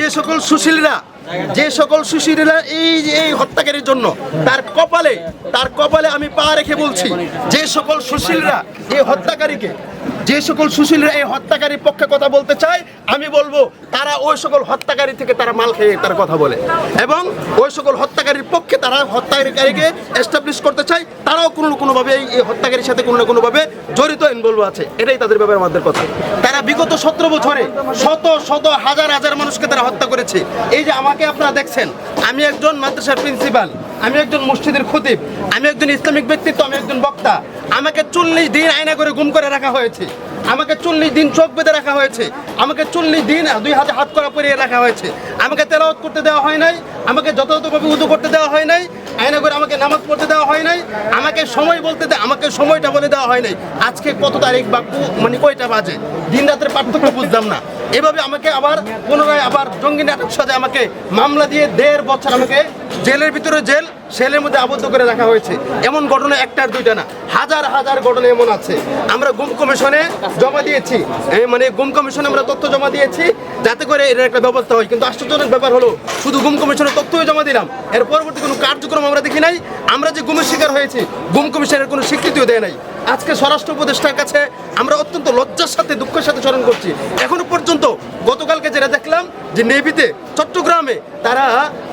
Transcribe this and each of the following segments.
যে সকল সুশীলরা যে সকল সুশীলরা এই যে এই হত্যাকারীর জন্য তার কপালে তার কপালে আমি পা রেখে বলছি যে সকল সুশীলরা এই হত্যাকারীকে যে সকল সুশীলরা এই হত্যাকারীর পক্ষে কথা বলতে চায়, আমি বলব, তারা ওই সকল হত্যাকারী থেকে তারা মাল খেয়ে তার কথা বলে। এবং ওই সকল হত্যাকারীর পক্ষে তারা হত্যাকারীকে এস্টাবলিশ করতে চায়, তারাও কোনো কোনোভাবে এই এই হত্যাকারীর সাথে কোনো না কোনোভাবে জড়িত ইনভলভ আছে। এটাই তাদের ব্যাপারে আমাদের কথা। তারা বিগত সতেরো বছরে শত শত, হাজার হাজার মানুষকে তারা হত্যা করেছে। এই যে আমাকে আপনারা দেখছেন, আমি একজন মাদ্রাসার প্রিন্সিপাল আমি একজন মসজিদের খতিব, আমি একজন ইসলামিক ব্যক্তিত্ব, আমি একজন বক্তা। আমাকে চল্লিশ দিন আয়না করে গুম করে রাখা হয়েছে। আমাকে চল্লিশ দিন চোখ বেঁধে রাখা হয়েছে। আমাকে চল্লিশ দিন দুই হাতে হাত করা পরিয়ে রাখা হয়েছে। আমাকে তেলাওয়াত করতে দেওয়া হয় নাই, আমাকে যথাযথভাবে উদু করতে দেওয়া হয় নাই, আয়না করে আমাকে নামাজ পড়তে দেওয়া হয় নাই, আমাকে সময় বলতে আমাকে সময়টা বলে দেওয়া হয় নাই। আজকে কত তারিখ বা মানে কয়টা বাজে? দিন রাতের পার্থক্য বুঝতাম না। এভাবে আমাকে আবার পুনরায় আবার জঙ্গি নাটক সাথে আমাকে মামলা দিয়ে দেড় বছর আমাকে জেলের ভিতরে জেল সেলের মধ্যে আবদ্ধ করে রাখা হয়েছে। এমন ঘটনা একটা আর দুইটা না। হাজার হাজার ঘটনা এমন আছে। আমরা গুম কমিশনে জমা দিয়েছি। মানে গুম কমিশনে আমরা তথ্য জমা দিয়েছি, যাতে করে এর একটা ব্যবস্থা হয়। কিন্তু আশ্চর্যজনক ব্যাপার হলো, শুধু গুম কমিশনের তথ্যই জমা দিলাম। এর পরবর্তী কোনো কার্যক্রম আমরা দেখি নাই। আমরা যে গুমের শিকার হয়েছি, গুম কমিশনের কোনো স্বীকৃতিও দেয় নাই। আজকে স্বরাষ্ট্র উপদেষ্টার কাছে আমরা অত্যন্ত লজ্জার সাথে, দুঃখের সাথে স্মরণ করছি। এখনও পর্যন্ত যেটা দেখলাম যে নেভিতে চট্টগ্রামে তারা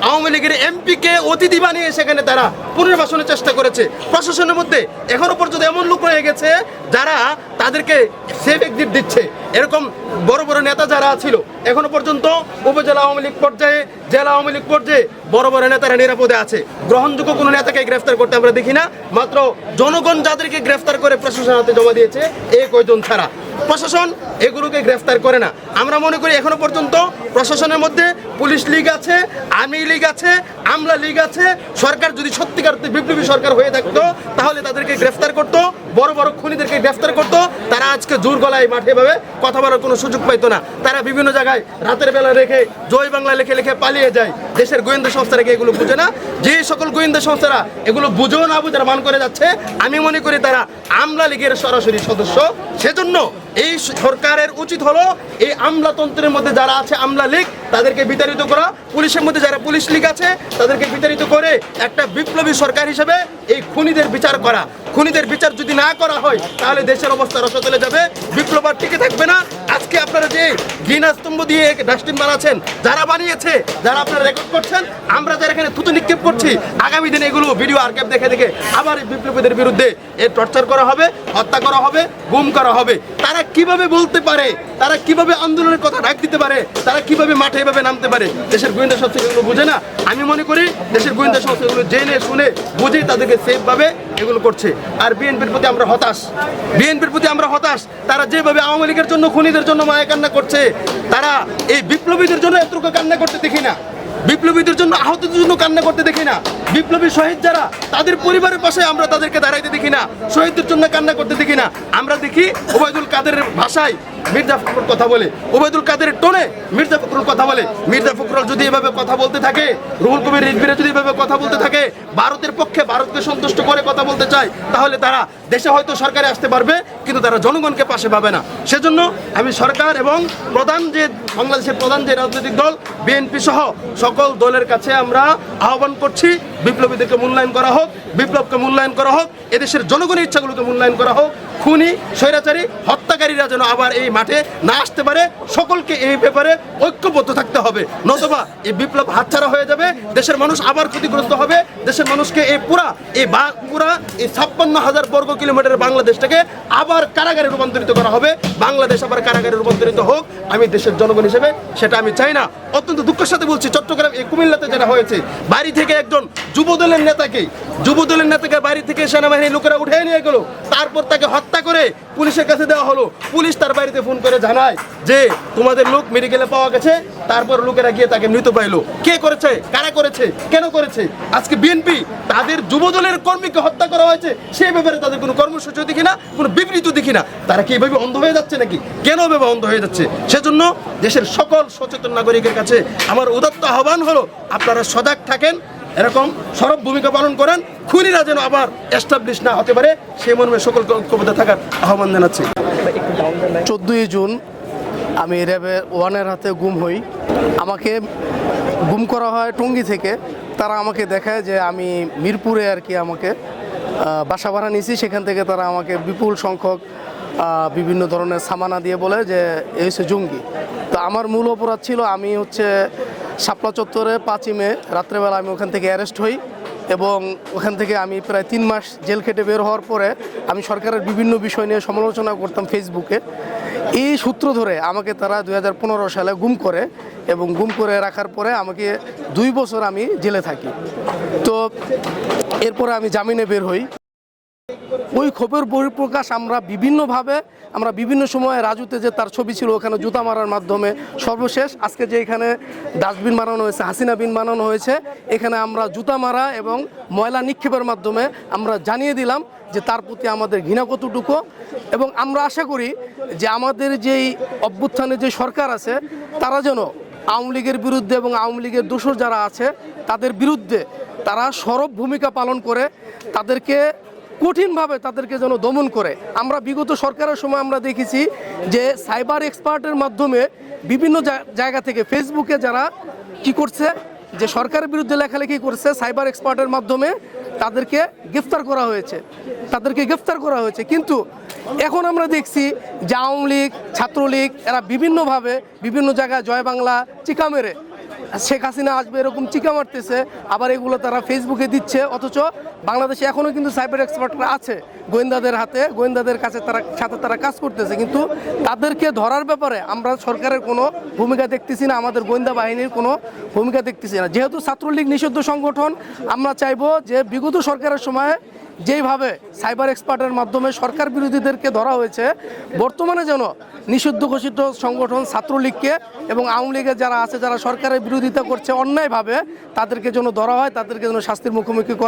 আওয়ামী লীগের এমপিকে অতিথি বানিয়ে সেখানে তারা পুনর্বাসনের চেষ্টা করেছে। প্রশাসনের মধ্যে এখনও পর্যন্ত এমন লোক রয়ে গেছে যারা তাদেরকে সেফ এক্সিট দিচ্ছে। এরকম বড় বড় নেতা যারা ছিল, এখনও পর্যন্ত উপজেলা আওয়ামী লীগ পর্যায়ে, জেলা আওয়ামী লীগ পর্যায়ে বড় বড় নেতারা নিরাপদে আছে। গ্রহণযোগ্য কোনো নেতাকে গ্রেফতার করতে আমরা দেখি না, মাত্র জনগণ যাদেরকে গ্রেফতার করে প্রশাসন হাতে জমা দিয়েছে এই কয়জন ছাড়া। প্রশাসন এগুলোকে গ্রেফতার করে না। আমরা মনে করি এখনও পর্যন্ত প্রশাসনের মধ্যে পুলিশ লীগ আছে আর্মি লীগ আছে, আমলা লীগ আছে। সরকার যদি সত্যিকার বিপ্লবী সরকার হয়ে থাকতো, তাহলে তাদেরকে গ্রেফতার করতো, বড় বড় খুনিদেরকে গ্রেফতার করতো। তারা আজকে জোর গলায় মাঠে ভাবে কথা বলার কোনো সুযোগ পাইতো না। তারা বিভিন্ন জায়গায় রাতের বেলা রেখে, জয় বাংলা লিখে লিখে পালিয়ে যায়। দেশের গোয়েন্দা সংস্থা রেখে এগুলো বুঝে না? যে সকল গোয়েন্দা সংস্থারা এগুলো বুঝেও না বুঝার মান করে যাচ্ছে, আমি মনে করি তারা আমলা লীগের সরাসরি সদস্য। সেজন্য এই সরকারের উচিত হলো এই আমলাতন্ত্রের মধ্যে যারা আছে, আমলা লীগ, তাদেরকে বিতাড়িত করা। পুলিশের মধ্যে যারা পুলিশ লীগ আছে, তাদেরকে বিতাড়িত করে একটা বিপ্লবী সরকার হিসেবে এই খুনিদের বিচার করা। খুনিদের বিচার যদি না করা হয়, তাহলে দেশের অবস্থা রসতলে যাবে বিপ্লব আর টিকে থাকবে না। আজকে আপনারা যে ঘৃণা স্তম্ভ দিয়ে ডাস্টবিন বানাচ্ছেন, যারা বানিয়েছে, যারা আপনারা রেকর্ড করছেন, আমরা যারা এখানে থুতু নিক্ষেপ করছি, আগামী দিনে এগুলো ভিডিও আর্কাইভ দেখে দেখে আবার বিপ্লবীদের বিরুদ্ধে এর টর্চার করা হবে, হত্যা করা হবে, গুম করা হবে। তারা কীভাবে বলতে পারে? তারা কীভাবে আন্দোলনের কথা ডাক দিতে পারে? তারা কীভাবে মাঠে এভাবে নামতে পারে? দেশের গোয়েন্দা সংস্থা এগুলো বুঝে না। আমি মনে করি, দেশের গোয়েন্দা সংস্থা এগুলো জেনে, শুনে, বুঝেই তাদেরকে সেফভাবে এগুলো করছে। আর বিএনপির প্রতি আমরা হতাশ। বিএনপির প্রতি আমরা হতাশ। তারা যেভাবে আওয়ামী লীগের জন্য খুনিদের জন্য মায়া কান্না করছে, তারা এই বিপ্লবীদের জন্য এতটুকু কান্না করতে দেখি না। বিপ্লবীদের জন্য আহতদের জন্য কান্না করতে দেখি না। বিপ্লবী শহীদ যারা, তাদের পরিবারের পাশে আমরা তাদেরকে দাঁড়াইতে দেখি না। শহীদদের জন্য কান্না করতে দেখি না। আমরা দেখি ওবায়দুল কাদের ভাষায় মির্জা ফখরুল কথা বলে, ওবায়দুল কাদের টোনে মির্জা ফখরুল কথা বলে। মির্জা ফখরুল যদি এভাবে কথা বলতে থাকে, রুহুল কবির রিজবিরা যদি এভাবে কথা বলতে থাকে, ভারতের পক্ষে ভারতকে সন্তুষ্ট করে কথা বলতে চায়, তাহলে তারা দেশে হয়তো সরকারে আসতে পারবে, কিন্তু তারা জনগণকে পাশে পাবে না। সেজন্য আমি সরকার এবং প্রধান যে, বাংলাদেশের প্রধান যে রাজনৈতিক দল, বিএনপি সহ সকল দলের কাছে আমরা আহ্বান করছি, বিপ্লবীদেরকে মূল্যায়ন করা হোক, বিপ্লবকে মূল্যায়ন করা হোক, এদেশের জনগণের ইচ্ছাগুলোকে মূল্যায়ন করা হোক খুনি, স্বৈরাচারী, হত্যাকারীরা যেন আবার এই মাঠে না আসতে পারে, সকলকে এই ব্যাপারে ঐক্যবদ্ধ থাকতে হবে। নতবা এই বিপ্লব হাতছাড়া হয়ে যাবে, দেশের মানুষ আবার ক্ষতিগ্রস্ত হবে, দেশের মানুষকে এই পুরা এই পুরা এই ছাপ্পান্ন হাজার বর্গ কিলোমিটার বাংলাদেশটাকে আবার কারাগারে রূপান্তরিত করা হবে। বাংলাদেশ আবার কারাগারে রূপান্তরিত হোক, আমি দেশের জনগণ হিসেবে সেটা আমি চাই না। অত্যন্ত দুঃখের সাথে বলছি, চট্টগ্রাম এই কুমিল্লাতে যেটা হয়েছে, বাড়ি থেকে একজন যুবদলের নেতাকে যুবদলের নেতাকে বাড়ি থেকে সেনাবাহিনীর লোকেরা উঠে নিয়ে গেল, তারপর তাকে হত্যা করে পুলিশের কাছে দেওয়া হলো। পুলিশ তার বাড়িতে ফোন করে জানায় যে, তোমাদের লোক মেডিকেলে পাওয়া গেছে, তারপর লোকেরা গিয়ে তাকে মৃত পাইলো। কে করেছে? কারা করেছে? কেন করেছে? আজকে বিএনপি তাদের যুবদলের কর্মীকে হত্যা করা হয়েছে। সেই ব্যাপারে তাদের কোনো কর্মসূচি দেখি না, কোনো বিবৃত দেখি না। তারা কি এভাবে অন্ধ হয়ে যাচ্ছে নাকি? কেন এভাবে অন্ধ হয়ে যাচ্ছে? সেজন্য দেশের সকল সচেতন নাগরিকের কাছে আমার উদাত্ত আহ্বান হলো, আপনারা সজাগ থাকেন এরকম সরব ভূমিকা পালন করেন। খুনিরা যেন আবার এস্টাবলিশ না হতে পারে, সেই মর্মে সকলকে ঐক্যবদ্ধ থাকার আহ্বান জানাচ্ছি। চোদ্দোই জুন আমি র্যাবের ওয়ানের হাতে গুম হই। আমাকে গুম করা হয় টঙ্গি থেকে। তারা আমাকে দেখায় যে আমি মিরপুরে আর কি আমাকে বাসা ভাড়া নিয়েছি। সেখান থেকে তারা আমাকে বিপুল সংখ্যক বিভিন্ন ধরনের সামানা দিয়ে বলে যে, এই হচ্ছে জঙ্গি। তো আমার মূল অপরাধ ছিল আমি হচ্ছে শাপলা চত্বরে পাঁচই মে, রাত্রেবেলা আমি ওখান থেকে অ্যারেস্ট হই এবং ওখান থেকে আমি প্রায় তিন মাস জেল খেটে বের হওয়ার পরে আমি সরকারের বিভিন্ন বিষয় নিয়ে সমালোচনা করতাম ফেসবুকে এই সূত্র ধরে আমাকে তারা দু হাজার পনেরো সালে গুম করে এবং গুম করে রাখার পরে আমাকে দুই বছর আমি জেলে থাকি। তো এরপরে আমি জামিনে বের হই। ওই ক্ষোভের বহিঃপ্রকাশ আমরা বিভিন্নভাবে, আমরা বিভিন্ন সময়ে রাজুতে যে তার ছবি ছিল ওখানে জুতা মারার মাধ্যমে সর্বশেষ, আজকে যে এখানে ডাস্টবিন বানানো হয়েছে, হাসিনা বিন বানানো হয়েছে, এখানে আমরা জুতা মারা এবং ময়লা নিক্ষেপের মাধ্যমে আমরা জানিয়ে দিলাম যে তার প্রতি আমাদের ঘৃণা কতটুকু এবং আমরা আশা করি যে আমাদের যেই অভ্যুত্থানে যে সরকার আছে, তারা যেন আওয়ামী লীগের বিরুদ্ধে এবং আওয়ামী লীগের দোষর যারা আছে, তাদের বিরুদ্ধে তারা সরব ভূমিকা পালন করে, তাদেরকে কঠিনভাবে তাদেরকে যেন দমন করে। আমরা বিগত সরকারের সময় আমরা দেখেছি যে সাইবার এক্সপার্টের মাধ্যমে বিভিন্ন জায়গা থেকে ফেসবুকে যারা কি করছে, যে সরকারের বিরুদ্ধে লেখালেখি করছে সাইবার এক্সপার্টের মাধ্যমে তাদেরকে গ্রেফতার করা হয়েছে। তাদেরকে গ্রেফতার করা হয়েছে। কিন্তু এখন আমরা দেখছি যে আওয়ামী লীগ, ছাত্রলীগ, এরা বিভিন্নভাবে বিভিন্ন জায়গায় জয় বাংলা চিকা মেরে শেখ হাসিনা আসবে এরকম চিকা মারতেছে, আবার এগুলো তারা ফেসবুকে দিচ্ছে, অথচ বাংলাদেশে এখনও কিন্তু সাইবার এক্সপার্টরা আছে গোয়েন্দাদের হাতে, গোয়েন্দাদের কাছে তারা, সাথে তারা কাজ করতেছে। কিন্তু তাদেরকে ধরার ব্যাপারে আমরা সরকারের কোনো ভূমিকা দেখতেছি না, আমাদের গোয়েন্দা বাহিনীর কোনো ভূমিকা দেখতেছি না। যেহেতু ছাত্রলীগ নিষিদ্ধ সংগঠন, আমরা চাইব যে বিগত সরকারের সময় যেইভাবে সাইবার এক্সপার্টের মাধ্যমে সরকার বিরোধীদেরকে ধরা হয়েছে, বর্তমানে যেন নিষিদ্ধ ঘোষিত সংগঠন ছাত্রলীগকে এবং আওয়ামী লীগের যারা আছে, যারা সরকারের বিরোধিতা করছে অন্যায়ভাবে তাদেরকে যেন ধরা হয়, তাদেরকে যেন শাস্তির মুখোমুখি করা